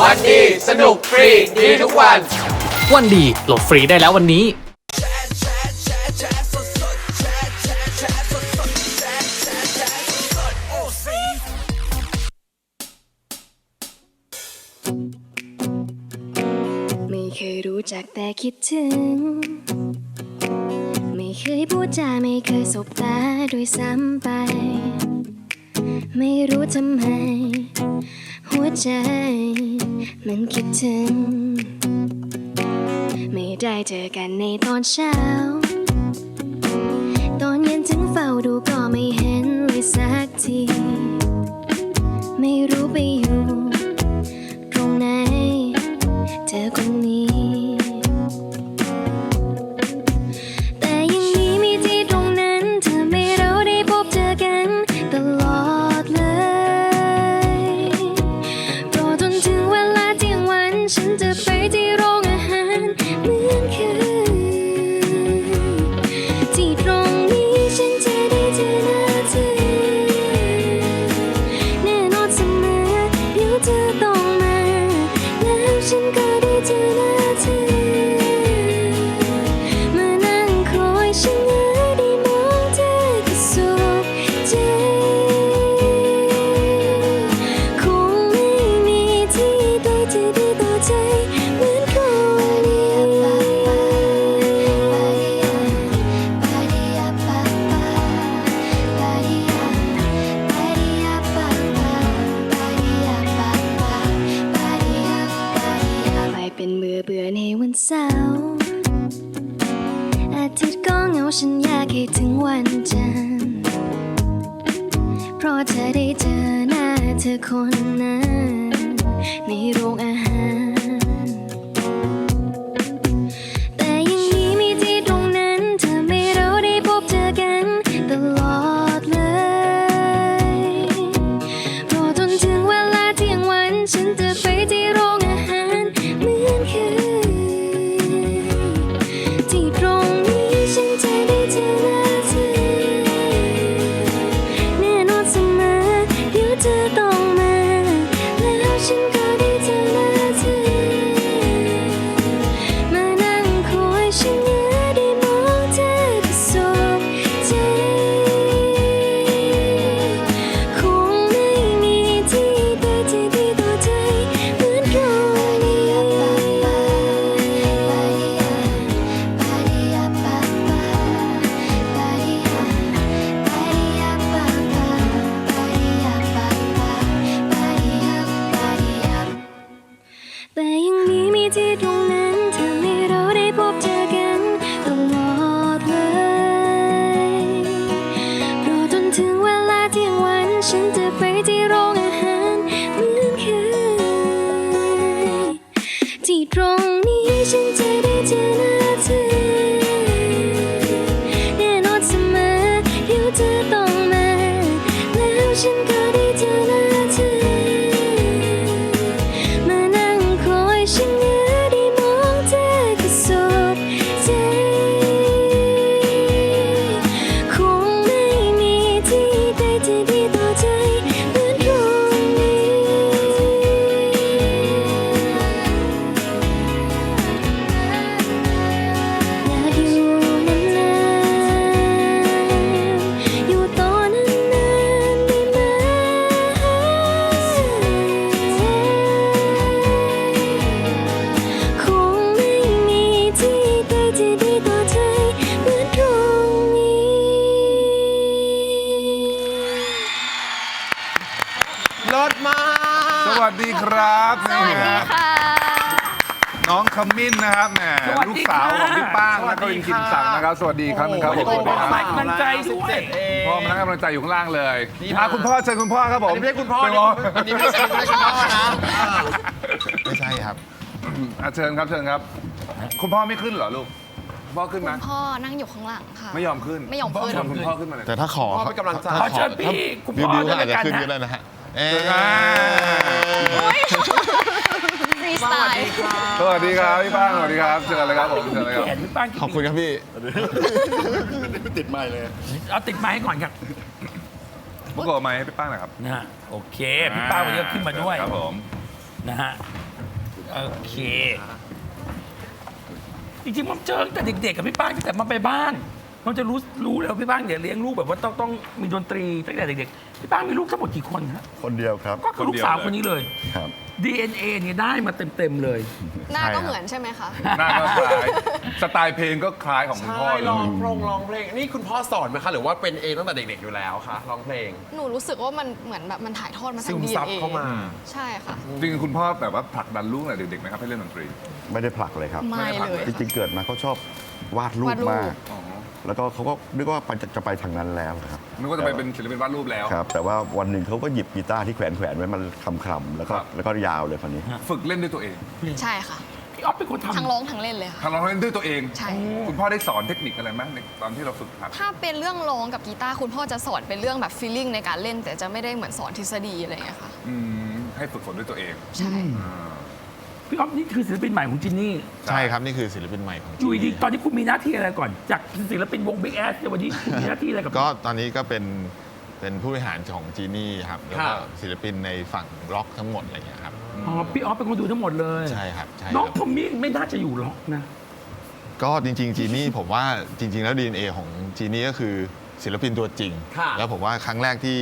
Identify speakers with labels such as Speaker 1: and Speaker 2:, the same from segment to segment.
Speaker 1: วันดี สนุกฟรี ดีทุกวัน
Speaker 2: วันดีโหลดฟรีได้แล้ววันนี้
Speaker 3: ไม่เคยรู้จักแต่คิดถึง ไม่เคยพูดจาไม่เคยสบตาด้วยซ้ำไป ไม่รู้ทำไม หัวใจ มันคิดถึง ไม่ได้เจอกันในตอนเช้า ตอนเย็นถึงเฝ้าดูก็ไม่เห็นเลยสักที ไม่รู้ไปอยู่ งอาหาร แต่ยังมีมี
Speaker 4: สั่งนะครับสวัสดีครับนะครับผมสวัสดีครับ
Speaker 1: ให้กำลังใจด้วย
Speaker 4: พ่อมาให้กำลังใจอยู่ข้างล่างเลยอะคุณพ่อเชิญคุณพ่อครับผม
Speaker 1: อันนี้ไม่ใช่คุณพ่อ
Speaker 4: เชิญ
Speaker 1: อันนี้ไม่ใช่ไม่ใช่คุณพ่อนะ
Speaker 5: ไม่ใช่ครับ
Speaker 4: อะเชิญครับเชิญครับ คุณพ่อไม่ขึ้นเหรอลูกพ่อขึ้นไหม
Speaker 6: พ่อนั่งอยู่ข้างหลังค่ะ
Speaker 4: ไม่ยอมขึ้น
Speaker 6: ไม่ยอมขึ้น
Speaker 4: เชิญคุณพ่อขึ้นมาเลย
Speaker 5: แต่ถ้าขอ
Speaker 1: พ่อเป็นกำลังใจ
Speaker 5: ถ้า
Speaker 7: ขอเชิญพี่คุณ
Speaker 5: บิว
Speaker 7: พ่อ
Speaker 5: บิว
Speaker 7: ด้วย
Speaker 5: ก็อาจจะ
Speaker 7: กัน
Speaker 5: ขึ้น
Speaker 7: นะ
Speaker 5: ก็ได้นะฮะเอ๊ะ
Speaker 4: อ่า
Speaker 6: ฟรี สไตล์
Speaker 4: สวัสดีครับพี่ป้างสวัสดีครับเชิญเลยครับผมเชิญเลยครับ
Speaker 7: เห็นพี่ป้าง
Speaker 5: ขอบคุณครับพี่
Speaker 8: ติดไม่เลย
Speaker 7: เอาติดไม้ก่อนครับ
Speaker 4: พวกเราไม้ให้พี่ป้างหน่อยครับ
Speaker 7: นะฮะโอเคพี่ป้างวันนี้ก็ขึ้นมาด้วย
Speaker 4: ครับผม
Speaker 7: นะฮะโอเคจริงๆมันเจอตั้งแต่เด็กๆกับพี่ป้างตั้งแต่มาไปบ้านมันจะรู้รู้แล้วพี่ป้างเนี่ยเลี้ยงลูกแบบว่าต้องต้องมีดนตรีตั้งแต่เด็กๆพี่ป้างมีลูกทั้งหมดกี่คนฮะ
Speaker 8: คนเดียวครับ
Speaker 7: ก็คือลูกสาวคนนี้เลย
Speaker 8: ครับ
Speaker 7: DNA เนี่ยได้มาเต็ม ๆ เลย
Speaker 6: หน้า
Speaker 8: ใช่ครั
Speaker 6: ก็
Speaker 8: บ
Speaker 6: เหมือนใช่ไหมคะ
Speaker 4: หน้าก็คล้ายสไตล์เพลงก็คล้ายของคุณพ่อ
Speaker 1: ใช่
Speaker 4: เล
Speaker 1: ร้
Speaker 4: ย
Speaker 1: องเพลงร้องเพลง นี่คุณพ่อสอนไหมคะ หรือว่าเป็นเองตั้งแต่เด็กๆอยู่แล้วคะร้องเพลง
Speaker 6: หนูรู้สึกว่ามันเหมือนแบบมันถ่ายทอดมา
Speaker 1: ซึ
Speaker 6: ทาง
Speaker 1: ม
Speaker 6: ดี
Speaker 1: ซับ
Speaker 6: เอ
Speaker 1: เข้ามา
Speaker 6: ใช่ค่ะ
Speaker 4: จริงๆคุณพ่อแบบว่าผลักดันลูกตั้งแต่เด็กๆไหมครับให้เล่นดนตรี
Speaker 8: ไม่ได้ผลักเลยครับ
Speaker 6: ไม่เลย
Speaker 8: จริงๆ เกิดมาเขาชอบวาดรูป
Speaker 6: วาดรูป
Speaker 8: มาก
Speaker 4: อ๋อ
Speaker 8: แล้วก็เขาก็นึกว่าไปจะจะไปทางนั้นแล้วนะครับ
Speaker 4: นึกว่าจะไปเป็นศิลปินวาดรูปแล้ว
Speaker 8: ครับ แต่ว่าวันหนึ่งเขาก็หยิบกีตาร์ที่แขวนแขวนๆไว้มันคำคำๆแล้วก็
Speaker 4: ครับ
Speaker 8: แล้วก็ยาวเลยคนนี้
Speaker 4: ฝึกเล่นด้วยตัวเอง
Speaker 6: ใช่ค่ะ
Speaker 7: พี่ออฟเป็นคนทำ
Speaker 6: ทั้งร้องทั้งเล่นเลยค่ะ
Speaker 4: ทำเราเล่นด้วยตัวเอง
Speaker 6: ใช่
Speaker 4: คุณพ่อได้สอนเทคนิคอะไรไหมในตอนที่เราฝึกหัด
Speaker 6: ถ้าเป็นเรื่องร้องกับกีตาร์คุณพ่อจะสอนเป็นเรื่องแบบฟีลลิ่งในการเล่น แต่จะไม่ได้เหมือนสอนทฤษฎีอะไรอย่างเงี้ยค่ะ
Speaker 4: อืม ให้ฝึกฝนด้วยตัวเอง
Speaker 6: ใช่
Speaker 4: อ่า
Speaker 7: พี่ออฟนี่คือศิลปินใหม่ของจินนี่
Speaker 5: ใช่ครับ นี่คือศิลปินใหม่ของ
Speaker 7: อยู่ดี
Speaker 5: GD
Speaker 7: ๆตอนนี้คุณมีหน้าที่อะไรก่อน จากศิลปินวง Big Ass ในยวันนี้คุณมีหน้าที่อะไรกับ
Speaker 5: ก็ตอนนี้ก็เป็นเป็นผู้บริหารของจีนี่ครับแล้ว
Speaker 1: ครั
Speaker 5: ก็
Speaker 1: บ
Speaker 5: ศิลปินในฝั่งร็อกทั้งหมดอะไรเงี้ยครับ
Speaker 7: อ๋อพี่ออฟเป็นคนดูทั้งหมดเลย
Speaker 5: ใช่ครับใช่
Speaker 7: น้อง
Speaker 5: ครับ
Speaker 7: ทอมมี่ไม่น่าจะอยู่หรอกนะ
Speaker 5: ก็จริงๆจีนี่ผมว่าจริง ๆ แล้ว DNA ของจีนี่ก็คือศิลปินตัวจริง
Speaker 1: ค่ะ
Speaker 5: แล้วผมว่าครั้งแรกที่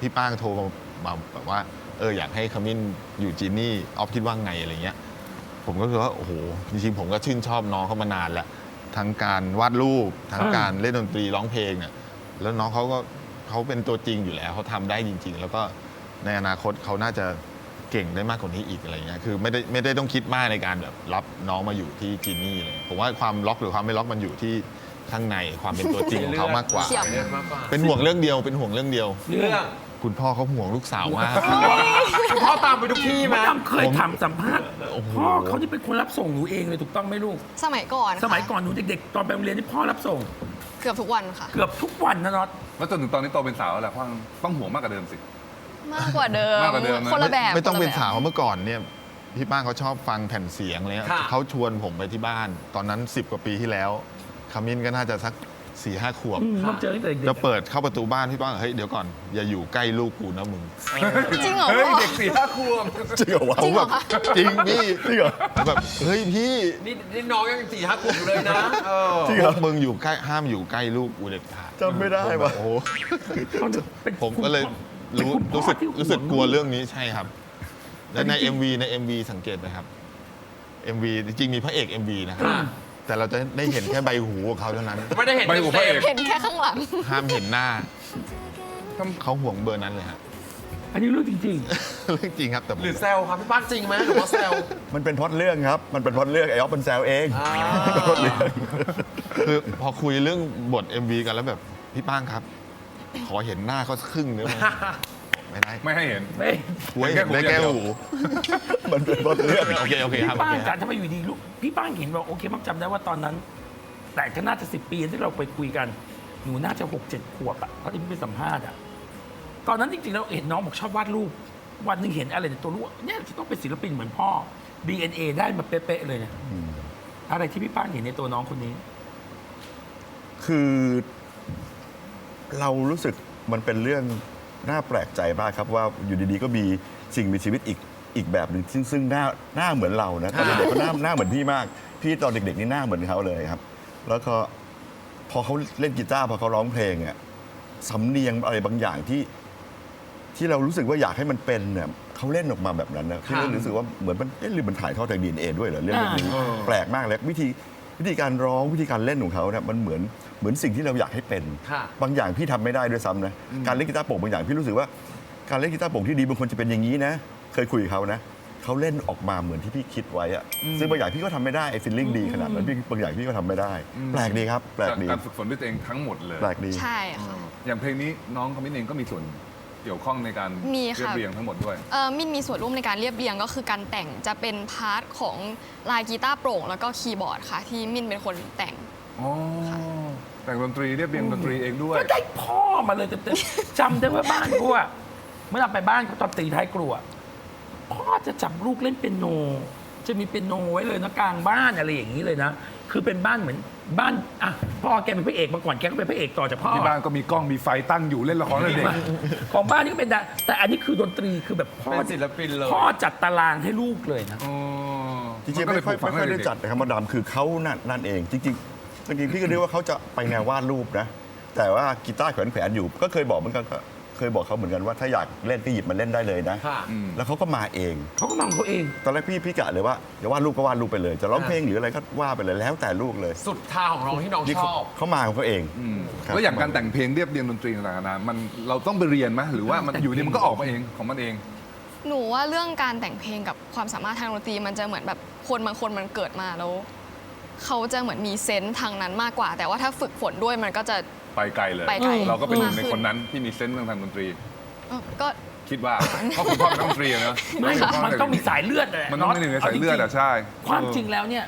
Speaker 5: พี่ป้างโทรมามาแบบว่าเอออยากให้ขมิ้นอยู่จีนี่ออฟคิดว่าไงอะไรเงี้ย ผมก็คือว่าโอ้โหจริงๆผมก็ชื่นชอบน้องเขามานานแล้วทั้งการวาดรูปทั้ง
Speaker 7: อ่า
Speaker 5: การเล่นดนตรีร้องเพลงเนี่ยแล้วน้องเขาก็เขาเป็นตัวจริงอยู่แล้วเขาทำได้จริง ๆ แล้วก็ในอนาคตเขาน่าจะเก่งได้มากกว่านี้อีกอะไรเงี้ยคือไม่ได้ไม่ได้ต้องคิดมากในการแบบรับน้องมาอยู่ที่จีนี่เลยผมว่าความล็อกหรือความไม่ล็อกมันอยู่ที่ข้างในความเป็นตัวจริงของเขามากกว่า
Speaker 6: เฉียบ
Speaker 1: เรื่องมากกว่า
Speaker 5: เป็นห่วงเรื่องเดียวเป็นห่วงเรื่องเดียว
Speaker 7: เรื่อง
Speaker 1: เรื่อง
Speaker 5: คุณพ่อเขาห่วงลูกสาวมาก
Speaker 1: คุณพ่อตามไปทุกที่ไหม
Speaker 7: มาดามเคย
Speaker 5: ผม
Speaker 7: ถามสัมภาษณ์
Speaker 5: โอ้โห
Speaker 7: พ่อเขาที่เป็นคนรับส่งหนูเองเลยถูกต้องไหมลูก
Speaker 6: สมัยก่อนค่ะ
Speaker 7: สมัยก่อนหนูเด็กๆ ตอนไปโรงเรียนที่พ่อรับส่ง
Speaker 6: เกือบทุกวันค่ะ
Speaker 7: เกือบทุกวันนะน็อต
Speaker 4: แล้วจนถึงตอนนี้โตเป็นสาวแล้วแหละพ่อต้องห่วงมากกว่าเดิมสิ
Speaker 6: มากกว่าเดิม
Speaker 4: มากกว่าเดิมนะ
Speaker 6: คนละแบบ
Speaker 5: ไม่ต้องเป็น
Speaker 6: คละแบบ
Speaker 5: สาวเมื่อก่อนเนี่ยพี่ป้างเขาชอบฟังแผ่นเสียงอะไรเลย
Speaker 1: ค่ะ
Speaker 5: เขาชวนผมไปที่บ้าน ตอนนั้น 10 กว่าปีที่แล้วขมิ้นก็น่าจะสัก 4ี่ห้าขวบ
Speaker 7: อืมต้องเจอตั้งแต่เด็ก
Speaker 5: จะเปิดเข้าประตูบ้านพี่ป้างเฮ้ยเดี๋ยวก่อน อย่าอยู่ใกล้ลูกกูนะมึง
Speaker 6: จริงเหรอ
Speaker 4: เฮ้ย
Speaker 6: พ่อ
Speaker 4: เด็กสี่ห้าขวบ
Speaker 8: จริงเหรอวะ
Speaker 6: จริงเหรอคะ
Speaker 5: จริงพี่
Speaker 8: จริงเหรอ
Speaker 5: แบบเฮ้ยพี่
Speaker 1: นี่นี่น้องยังสี่ห้าขวบอยู่เลยนะเออ
Speaker 8: จริงเหร
Speaker 5: พ
Speaker 8: อ
Speaker 5: วกมึงอยู่ใกล้ห้ามอยู่ใกล้ลูกกูเด็ดขาด
Speaker 8: จำไม่ได้วะ
Speaker 5: โอ้โห
Speaker 7: เขาจะเป็น
Speaker 5: ผมก็เลย
Speaker 7: เป็น
Speaker 5: รู้
Speaker 7: คุณพ่อ
Speaker 5: รู้สึก
Speaker 7: ที่ห่วง
Speaker 5: รู้สึกกลัวเรื่องนี้ใช่ครับ และใน
Speaker 7: แต่จริงๆ
Speaker 5: MV ใน MV สังเกตนะครับ MV จริงๆมีพระเอก MV นะครับ
Speaker 1: ค่ะ
Speaker 5: แต่เราจะได้เห็นแค่ใบหูของเขาเท่านั้น
Speaker 1: ไม่ได้เห็น
Speaker 4: ไม่หูพระเอก
Speaker 1: เต็ม
Speaker 6: เห็นแค่ข้างหลัง
Speaker 5: ห้ามเห็นหน้าเขาห่วงเบอร์นั้นเลยฮะ
Speaker 7: อันนี้เรื่องจริง
Speaker 5: เรื่องจริงครับแต่ผม
Speaker 1: ๆหรือแซวครับพี่ป้าจริงไหมหรือว่าแซว
Speaker 8: มันเป็นพล็อดเรื่องครับ มันเป็นพล็อดเรื่องไอ้ออฟเป็นแซวเอง
Speaker 1: อ่า
Speaker 8: พล็อดเรื่อง
Speaker 5: คือพอคุยเรื่องบท MV กันแล้วแบบพี่ป้างครับ ขอเห็นหน้าเขาสักครึ่งนึงได้ไหม ไม่ได้
Speaker 4: ไม่ให้เห็น
Speaker 7: ๆไม่
Speaker 5: กูให้เห็นได้แค่หู
Speaker 8: มันเป็นพล็อดเรื่อง
Speaker 5: โอเคโอเคครับ
Speaker 7: พี่
Speaker 5: โอ
Speaker 7: ป้าง
Speaker 5: เคค
Speaker 7: จ๋า
Speaker 5: รับ
Speaker 7: ทำไมอยู่ดีลูกพี่ป้างเห็นว่าโอเคมักจำได้ว่าตอนนั้น แต่ก็น่าจะสิบปีที่เราไปคุยกันหนูน่าจะหกเจ็ดขวบอะเพราะที่พี่ไปสัมภาษณ์อะตอนนั้นจริงๆแล้วเห็นน้องบอกชอบวาดรูป วันหนึ่งเห็นอะไรในตัวลูกว่าเนี่ยจะต้องเป็นศิลปินเหมือนพ่อ DNA ได้มาเป๊ะๆเลยเนี่ยอะไรที่พี่ป้างเห็นในตัวน้องคนนี้
Speaker 8: คือ เรารู้สึกมันเป็นเรื่อง น่าแปลกใจมากครับว่าอยู่ดีๆก็มีสิ่งมีชีวิตอีกอีกแบบหนึ่งซึ่งซึ่งหน้าหน้าเหมือนเรานะตอนเด็กๆก็หน้าหน้าเหมือนพี่มาก พี่ตอนเด็กๆนี่หน้าเหมือนเขาเลยครับ แล้วก็พอเขาเล่นกีตาร์พอเขาร้องเพลงอะสำเนียงอะไรบางอย่างที่ ที่เรารู้สึกว่าอยากให้มันเป็นเนี่ยเขาเล่นออกมาแบบนั้นนะที่เรารู้สึกว่าเหมือนมันเอ๊ะหรือมันถ่ายทอดจากดีเอด้วยเหรอเรื่องพวกนี้
Speaker 1: อ่า
Speaker 8: แปลกมากเลยวิธี วิธีการร้องวิธีการเล่นของเขาเนี่ยมันเหมือนเหมือนสิ่งที่เราอยากให้เป็น
Speaker 1: ค่ะ
Speaker 8: บางอย่างพี่ทำไม่ได้ด้วยซ้ำนะการเล่นกีตาร์โปร่งบางอย่างพี่รู้สึกว่าการเล่นกีตาร์โปร่งที่ดีบางคนจะเป็นอย่างนี้นะ เคยคุยกับเขานะเขาเล่นออกมาเหมือนที่พี่คิดไว้อะซึ่งบางอย่างพี่ก็ทำไม่ได้ไอ้ฟิลลิ่งดีขนาดนั้นพี่บางอย่างพี่ก็ทำไม่ได้ แปลกดีครับ แปลกดี
Speaker 4: การฝึกฝนด้วยตัวเองทั้งหมดเลย
Speaker 8: แปลกดี
Speaker 6: ใช่ค่ะ
Speaker 4: อย่างเพลงนี้น้องคมิ้นเองก็มีส่วน เกี่ยวข้องในการ
Speaker 6: มี
Speaker 4: เรียบ
Speaker 6: ค่ะ
Speaker 4: เรียงทั้งหมดด้วย
Speaker 6: เอ่อมินมีส่วนร่วมในการเรียบเรียงก็คือการแต่งจะเป็นพาร์ทของลายกีตาร์โปร่ง แล้วก็คีย์บอร์ดค่ะ ที่มินเป็นคนแต่ง
Speaker 4: อ๋อ แต่งดนตรีเรียบเรียงดนตรีเองด้วย
Speaker 7: ก็ได้พ่อมาเลยเต็มๆจำได้ว่าบ้านกูอะเมื่อเราไปบ้านเขาตอนตีท้ายครัวพ่อจะจับลูกเล่นเปียโน จะมีเปียโนไว้เลยนะกลางบ้านอะไรอย่างนี้เลยนะ คือเป็นบ้านเหมือน บ้านอะพ่อแกเป็นพระเอกมาก่อนแกก็เป็นพระเอกต่อจากพ่อ
Speaker 4: ที่บ้านก็มีกล้องมีไฟตั้งอยู่เล่นละครตั้งแต่เด็ก
Speaker 7: ของบ้านนี่ก็เป็นดาแต่อันนี้คือดนตรีคือแบบพ่อ
Speaker 1: เป็นศิลปินเลย
Speaker 7: พ่อจัดตารางให้ลูกเลยนะ
Speaker 4: อ๋อ
Speaker 8: จริงๆ
Speaker 4: มันก็เล
Speaker 8: ไม่
Speaker 4: ย
Speaker 8: ค่อย
Speaker 4: ปลูกฝัง
Speaker 8: ไม่ค่อย
Speaker 4: ให้
Speaker 8: ได้
Speaker 4: เด็ก
Speaker 8: จัดนะครับมาดามคือเขานั่นนั่นเองจริงๆจริงๆพี่ก็นึกว่าเขาจะไปแนววาดรูปนะ แต่ว่ากีตาร์แขวนแขวนๆอยู่ ก็เคยบอกเหมือนกันก็ เคยบอกเขาเหมือนกันว่าถ้าอยากเล่นก็หยิบมาเล่นได้เลยนะ
Speaker 1: ค่ะ
Speaker 8: แล้วเขาก็มาเอง
Speaker 7: เขาก็มาของเขาเอง
Speaker 8: ตอนแรกพี่พี่กะเลยว่าจะวาดรูปก็วาดรูปไปเลย จะร้องเพลงหรืออะไรก็ว่าไปเลยแล้วแต่ลูกเลย
Speaker 1: สุดทางของน้องที่น้อง
Speaker 8: นี่
Speaker 1: ช
Speaker 8: เขา
Speaker 1: อบ
Speaker 8: เขามาของเขาเอง
Speaker 4: อืม
Speaker 8: ครับ
Speaker 4: แล้วอย่างการแต่งเพลงเรียบเรียงดนตรีต่างๆนานามันเราต้องไปเรียนไหมหรือว่ามันอยู่ดีมันก็ออกมาเองของมันเอง
Speaker 6: หนูว่าเรื่องการแต่งเพลงกับความสามารถทางดนตรีมันจะเหมือนแบบคนบางคนมันเกิดมาแล้วเขาจะเหมือนมีเซนส์ทางนั้นมากกว่า แต่ว่าถ้าฝึกฝนด้วยมันก็จะ
Speaker 4: ไปไกลเลย
Speaker 6: ไปไกล
Speaker 4: เราก็เป็นหนึ่งใน
Speaker 6: มากขึ้น
Speaker 4: คนนั้นที่มีเซนส์เรื่องทางดนตรี
Speaker 6: เอ่อก็
Speaker 4: คิดว่า เพราะคุณพ่อเป็นนักดนตรีอะเนอะ
Speaker 7: ไม่มันต้องมีสายเลือดแหละ
Speaker 4: มันต้องมีหนึ่งในสายเลือดอะา
Speaker 7: จริงๆ
Speaker 4: ใช่
Speaker 7: ความจริงแล้วเนี่ย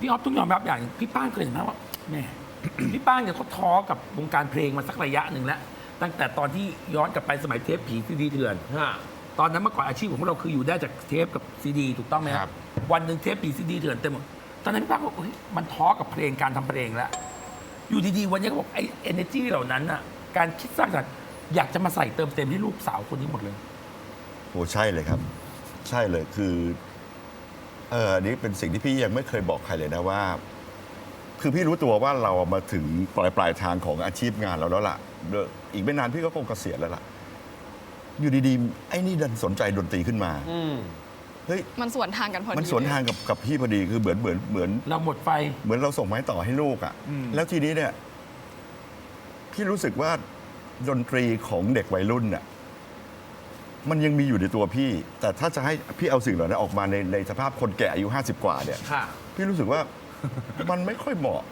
Speaker 7: พี่ออฟต้องยอมรับอย่างหนึ่งพี่ป้างเคยเห็นไหมว่าแม่ พี่ป้างเนี่ยเขาท้อกับวงการเพลงมาสักระยะหนึ่งแล้ว ตั้งแต่ตอนที่ย้อนกลับไปสมัยเทปผีซีดีเถื่อน
Speaker 1: ค่ะ
Speaker 7: ตอนนั้นเมื่อก่อนอาชีพของพวกเราคืออยู่ได้จากเทปกับซีดีถูกต้องไหม
Speaker 5: ครับ
Speaker 7: วันหนึ่งเทปผีซีดีเถื่อนเต็มหมดตอนนั้นพี่ป้างก็บอกเฮ้ยมันท้อกับเพลงการทำเพลงแล้ว อยู่ดีๆ วันนี้เขาบอกไอ้เอเนจีเหล่านั้นน่ะการคิดสร้างสรรค์อยากจะมาใส่เติมเต็มให้ลูกสาวคนนี้หมดเลย
Speaker 8: โอ้ใช่เลยครับ ใช่เลยคือเอออันนี้เป็นสิ่งที่พี่ยังไม่เคยบอกใครเลยนะว่า คือพี่รู้ตัวว่าเรามาถึงปลายปลายทางของอาชีพงานเราแล้วล่ะเดี๋ยวอีกไม่นานพี่ก็คงเกษียณแล้วล่ะ อยู่ดีๆ ไอ้นี่ดันสนใจดนตรีขึ้นมา
Speaker 1: อืม
Speaker 8: เฮ้ย
Speaker 6: มันสวนทางกันพอดี
Speaker 8: มันสวนทางกับกับพี่พอดีคือเหมือนเหมือนเหมือน
Speaker 7: เราหมดไฟ
Speaker 8: เหมือนเราส่งไม้ต่อให้ลูกอะ่ะ
Speaker 4: อืม
Speaker 8: แล้วทีนี้เนี่ยพี่รู้สึกว่าดนตรีของเด็กวัยรุ่นเนี่ยมันยังมีอยู่ในตัวพี่ แต่ถ้าจะให้พี่เอาสิ่งเหล่านั้นออกมาในในสภาพคนแก่อายุ 50 กว่าเนี่ย
Speaker 1: ค่ะ
Speaker 8: พี่รู้สึกว่า มันไม่ค่อยเหมาะ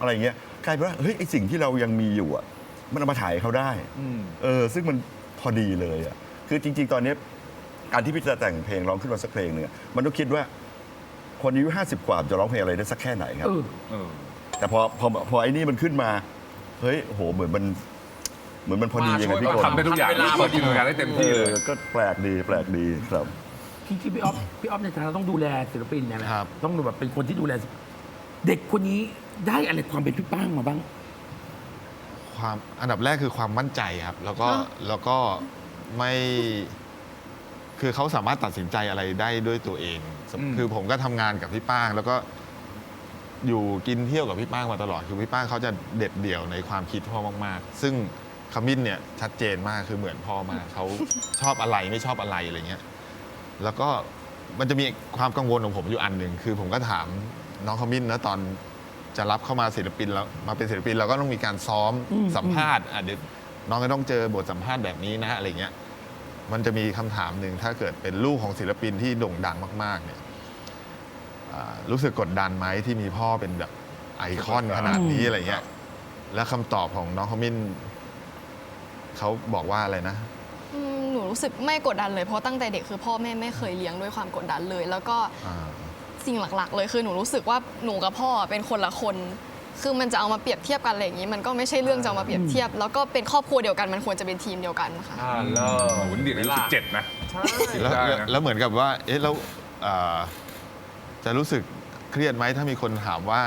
Speaker 8: อะไรเงี้ยกลายเป็นว่าเฮ้ยไอสิ่งที่เรายังมีอยู่อะมันเอามาถ่ายเขาได้
Speaker 4: อืม
Speaker 8: เออซึ่งมันพอดีเลยอะคือจริง ๆ ตอนนี้ การที่พี่จะแต่งเพลงร้องขึ้นมาสักเพลงหนึ่งอะมันต้องคิดว่า คนอายุ50กว่าจะร้องเพลงอะไรได้สักแค่ไหนครับ
Speaker 7: เออ
Speaker 4: เออ
Speaker 8: แต่พอพอพอไอ้นี่มันขึ้นมา เฮ้ยโหเหมือนมัน เหมือนมันพอดี
Speaker 1: มา
Speaker 8: ยังไง
Speaker 1: ช่วย
Speaker 8: พี่
Speaker 1: มา
Speaker 8: ก
Speaker 4: ทำได้ทุกอย่าง
Speaker 1: เวลา
Speaker 4: เปิดจินตนาการได้เต็ม
Speaker 8: เอ
Speaker 4: ที่เล
Speaker 8: อยก็แปลกดีแปลกดีครับ
Speaker 7: จริงๆพี่ออฟพี่ออฟในฐานะต้องดูแลศิลปินเนี่ยแหละ
Speaker 5: ครับ
Speaker 7: ต้องดูแบบเป็นคนที่ดูแล เด็กคนนี้ได้อะไรความเป็นพี่ป้างมาบ้าง
Speaker 5: ความอันดับแรกคือความมั่นใจครับ แล้วก็
Speaker 7: ฮะ
Speaker 5: แล้วก็ไม่ คือเขาสามารถตัดสินใจอะไรได้ด้วยตัวเอง
Speaker 4: อืม
Speaker 5: คือผมก็ทำงานกับพี่ป้าง แล้วก็อยู่กินเที่ยวกับพี่ป้างมาตลอด คือพี่ป้างเขาจะเด็ดเดี่ยวในความคิดพ่อมากๆ ซึ่งขมิ้นเนี่ยชัดเจนมากคือเหมือนพ่อมากเขา ชอบอะไรไม่ชอบอะไรอะไรเงี้ย แล้วก็มันจะมีความกังวลของผมอยู่อันหนึ่งคือผมก็ถามน้องขมิ้นนะตอนจะรับเข้ามาศิลปินแล้วมาเป็นศิลปินเราก็ต้องมีการซ้อม
Speaker 7: อืม
Speaker 5: สัมภาษณ์อะเดี๋ยวน้องก็ต้องเจอบทสัมภาษณ์แบบนี้นะอะไรเงี้ย มันจะมีคำถามหนึ่งถ้าเกิดเป็นลูกของศิลปินที่โด่งดังมาก ๆ เนี่ยอ่ารู้สึกกดดันไหมที่มีพ่อเป็นแบบไอคอนขนาดนี้อะไรเงี้ย แล้วคำตอบของน้องขมิ้นเขาบอกว่าอะไรนะ
Speaker 6: อืมหนูรู้สึกไม่กดดันเลยเพราะตั้งแต่เด็กคือพ่อแม่ไม่เคยเลี้ยงด้วยความกดดันเลย แล้วก็
Speaker 5: อ่า
Speaker 6: สิ่งหลักๆ เลยคือหนูรู้สึกว่าหนูกับพ่อเป็นคนละคน คือมันจะเอามาเปรียบเทียบกันอะไรอย่างนี้ มันก็ไม่ใช่เรื่องจะเอามาเปรียบเทียบ แล้วก็เป็นครอบครัวเดียวกันมันควรจะเป็นทีมเดียวกันค่ะ
Speaker 1: อ่าเลิศ
Speaker 4: หุ่นเดียดอายุสิบเจ็ดนะ
Speaker 1: ใช่
Speaker 5: แล้ว
Speaker 4: ได้
Speaker 5: แล้ว
Speaker 4: นะ
Speaker 5: แล้วเหมือนกับว่า เอ๊ะแล้วอ่าจะรู้สึกเครียดไหมถ้ามีคนถามว่า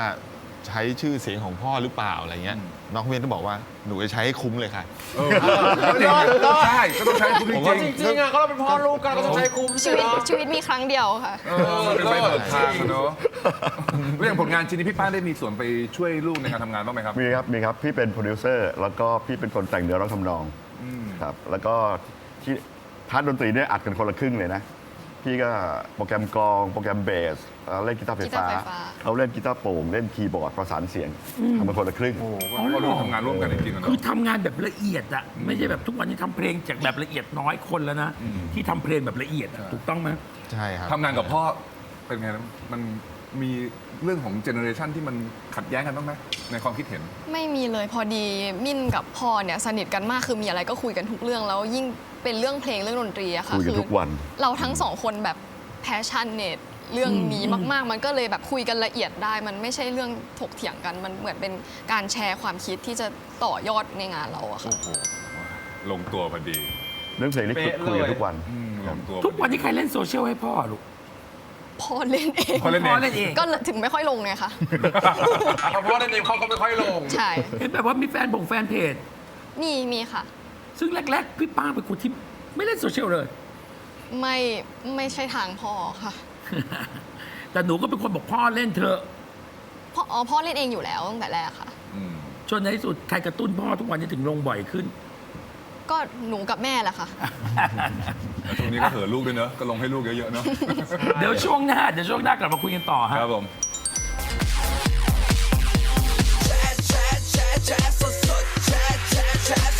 Speaker 5: ใช้ชื่อเสียงของพ่อหรือเปล่าอะไรเงี้ยน้องเวียนก็บอกว่าหนูจะใช้ให้คุ้มเลยค่ะ
Speaker 4: เออจริงๆใช่ก็ต้องใช้คุณจ
Speaker 1: ผมว่าจ
Speaker 4: ริง
Speaker 1: ริงๆอะก็เราเป็นพ่อลูกกันก็ต้องใช้คุ้ม
Speaker 6: ชีวิตชีวิตมีครั้งเดียวค่ะ
Speaker 4: ๆเออเป็นไปเปิดทางอะเนอะแล้วอย่างผลงานชิ้นนี้พี่ป้านได้มีส่วนไปช่วยลูกในการทำงานบ้างไหมครับ
Speaker 8: มีครับ มีครับ พี่เป็นโปรดิวเซอร์ แล้วก็พี่เป็นคนแต่งเนื้อร้องทำนอง
Speaker 4: อืม
Speaker 8: ครับ แล้วก็ที่พาร์ทดนตรีเนี่ยอัดกันคนละครึ่งเลยนะ พี่ก็โปรแกรมกลองโปรแกรมเบสเอ่อเล่นกีตาร์ไฟฟ้า
Speaker 6: กีตาร์ไฟฟ้า
Speaker 8: เขาเล่นกีตาร์โปร่งเล่นคีย์บอร์ดประสานเสียงทำเป็นคนละครึ่ง
Speaker 4: โอ้โห
Speaker 7: อ๋อเหรอ
Speaker 4: ก็ร่วมทำงานร่วมกันจริงๆอะ
Speaker 7: คือ
Speaker 4: เนาะ
Speaker 7: ทำงานแบบละเอียดอะไม่ใช่แบบทุกวันนี้ทำเพลงจากแบบละเอียดน้อยคนแล้วนะที่ทำเพลงแบบละเอียดอะถูกต้องไหม
Speaker 5: ใช่ครับ
Speaker 4: ทำงานกับพ่อเป็นไงนะมันมีเรื่องของเจเนอเรชันที่มันขัดแย้งกันบ้างไหมในความคิดเห็น
Speaker 6: ไม่มีเลยพอดีมิ่นกับพ่อเนี่ยสนิทกันมากคือมีอะไรก็คุยกันทุกเรื่องแล้วยิ่ง เป็นเรื่องเพลงเรื่องดนตรีอะค่ะ
Speaker 8: คุยกันทุกวัน
Speaker 6: เราทั้งสองคนแบบแพชชั่นเนตเรื่องนี้มาก ๆ มันก็เลยแบบคุยกันละเอียดได้ มันไม่ใช่เรื่องถกเถียงกัน มันเหมือนเป็นการแชร์ความคิดที่จะต่อยอดในงานเราอะค่ะ
Speaker 4: โอ้โหลงตัวพอดี
Speaker 8: เรื่องเพลงนี่
Speaker 1: เป๊ะ
Speaker 8: คุยกัน
Speaker 1: เลย
Speaker 8: ทุกวัน
Speaker 4: อืมลงตัวพอดี
Speaker 7: ทุกวันนี้ใครเล่นโซเชียลให้พ่อลูก
Speaker 6: พ่อเล่นเอง
Speaker 4: พ่อเล่นเอง
Speaker 7: พ่อเล่นเอง
Speaker 6: ก็ถึงไม่ค่อยลงไงคะ
Speaker 1: เพราะพ่อในนี้เขาก็ไม่ค่อยลง
Speaker 6: ใช่
Speaker 7: เห็นแบบว่ามีแฟนบ่งแฟนเพจ
Speaker 6: มีมีค่ะ
Speaker 7: ซึ่งแรก ๆ พี่ป้างเป็นคนที่ไม่เล่นโซเชียลเลย
Speaker 6: ไม่ไม่ใช่ทางพ่อค่ะ
Speaker 7: แต่หนูก็เป็นคนบอกพ่อเล่นเถอะ
Speaker 6: พ่ออ๋อพ่อเล่นเองอยู่แล้วตั้งแต่แรกค่ะ
Speaker 4: อืม
Speaker 7: จนในที่สุดใครกระตุ้นพ่อทุกวันนี้ถึงลงบ่อยขึ้น
Speaker 6: ก็หนูกับแม่แหละค่ะ
Speaker 4: แล้วช่วงนี้ก็เหินลูกด้วยเนอะก็ลงให้ลูกเยอะๆเนอะ
Speaker 7: เดี๋ยวช่วงหน้าเดี๋ยวช่วงหน้ากลับมาคุยกันต่อฮะ
Speaker 4: ครับผม
Speaker 9: แชร์แชร์แชร์สดสดแชร์แชร์แชร์สด